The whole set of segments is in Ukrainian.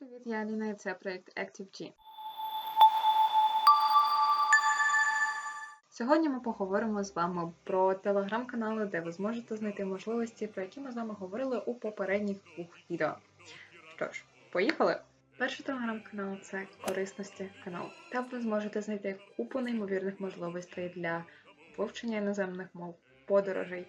Привіт, я Аліна і це проєкт ActiveG. Сьогодні ми поговоримо з вами про телеграм-канали, де ви зможете знайти можливості, про які ми з вами говорили у попередніх двох відео. Що ж, поїхали! Перший телеграм-канал це корисності канал. Там ви зможете знайти купу неймовірних можливостей для вивчення іноземних мов, подорожей,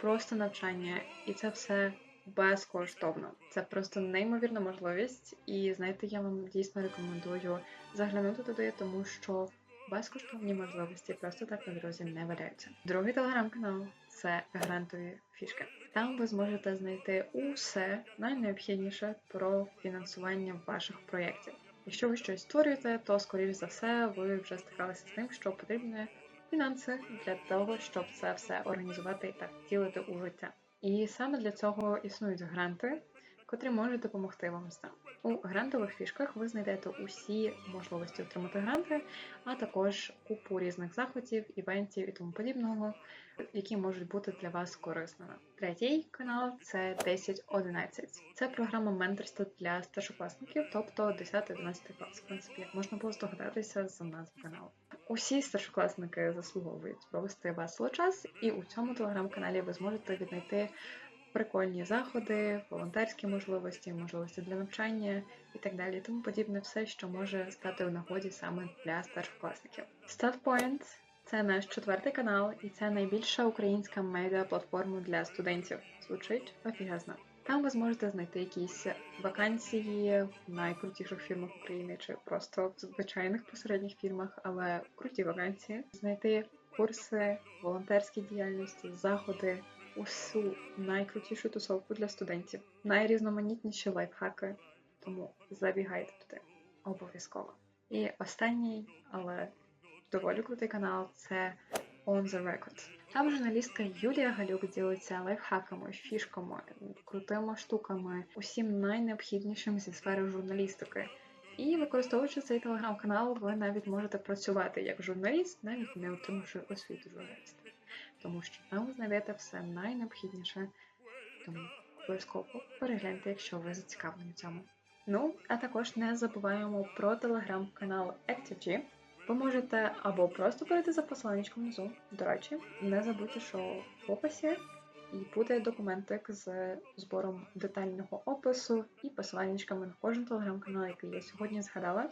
просто навчання, і це все безкоштовно. Це просто неймовірна можливість, і знаєте, я вам дійсно рекомендую заглянути туди, тому що безкоштовні можливості просто так на дорозі не валяються. Другий телеграм-канал це грантові фішки. Там ви зможете знайти усе найнеобхідніше про фінансування ваших проєктів. Якщо ви щось створюєте, то скоріш за все ви вже стикалися з тим, що потрібні фінанси для того, щоб це все організувати і так втілити у життя. І саме для цього існують гранти, котрі можуть допомогти вам з цим. У грантових фішках ви знайдете усі можливості отримати гранти, а також купу різних заходів, івентів і тому подібного, які можуть бути для вас корисними. Третій канал це 1011. Це програма менторства для старшокласників, тобто 10-11 клас. В принципі, можна було здогадатися з назви каналу. Усі старшокласники заслуговують провести весело час, і у цьому телеграм-каналі ви зможете віднайти прикольні заходи, волонтерські можливості, можливості для навчання і так далі. Тому подібне все, що може стати у нагоді саме для старшокласників. StatPoint – це наш четвертий канал, і це найбільша українська медіа-платформа для студентів. Звучить офігезно. Там ви зможете знайти якісь вакансії в найкрутіших фірмах України чи просто в звичайних посередніх фірмах, але круті вакансії. Знайти курси, волонтерські діяльності, заходи, усю найкрутішу тусовку для студентів, найрізноманітніші лайфхаки. Тому забігайте туди обов'язково. І останній, але доволі крутий канал це On the Record. Там журналістка Юлія Галюк ділиться лайфхаками, фішками, крутими штуками, усім найнеобхіднішим зі сфери журналістики. І використовуючи цей телеграм-канал, ви навіть можете працювати як журналіст, навіть не отримавши освіту журналіста. Тому що там знайдете все найнеобхідніше. Тому обов'язково перегляньте, якщо ви зацікавлені в цьому. Ну, а також не забуваємо про телеграм-канал ActiveG. Ви можете або просто перейти за посиланнячком внизу. До речі, не забудьте, що в описі і буде документик з збором детального опису і посиланнячками на кожен телеграм-канал, який я сьогодні згадала.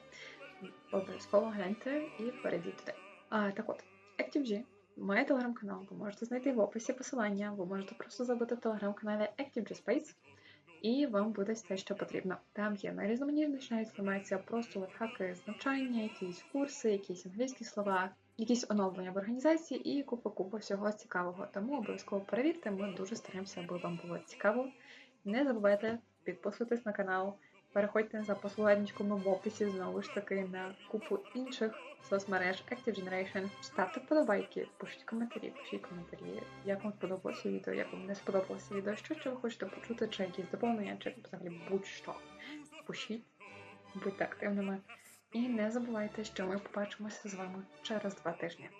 Обов'язково гляньте і перейдіть туди. А, так от, ActiveG має телеграм-канал, ви можете знайти в описі посилання, ви можете просто забити в телеграм-каналі ActiveG Space, і вам буде все, що потрібно. Там є найрізноманітніша інформація, просто лайфхаки з навчання, якісь курси, якісь англійські слова, якісь оновлення в організації і купа купа всього цікавого. Тому обов'язково перевірте, ми дуже стараємося, аби вам було цікаво. Не забувайте підписуватись на канал. Переходьте за посиланнячком в описі знову ж таки на купу інших соцмереж Active Generation. Ставте вподобайки, пишіть коментарі, пишіть коментарі, як вам сподобалося відео, як вам не сподобалося відео, що, що ви хочете почути, чи якісь доповнення, чи взагалі будь-що. Пишіть, будьте активними. І не забувайте, що ми побачимося з вами через два тижні.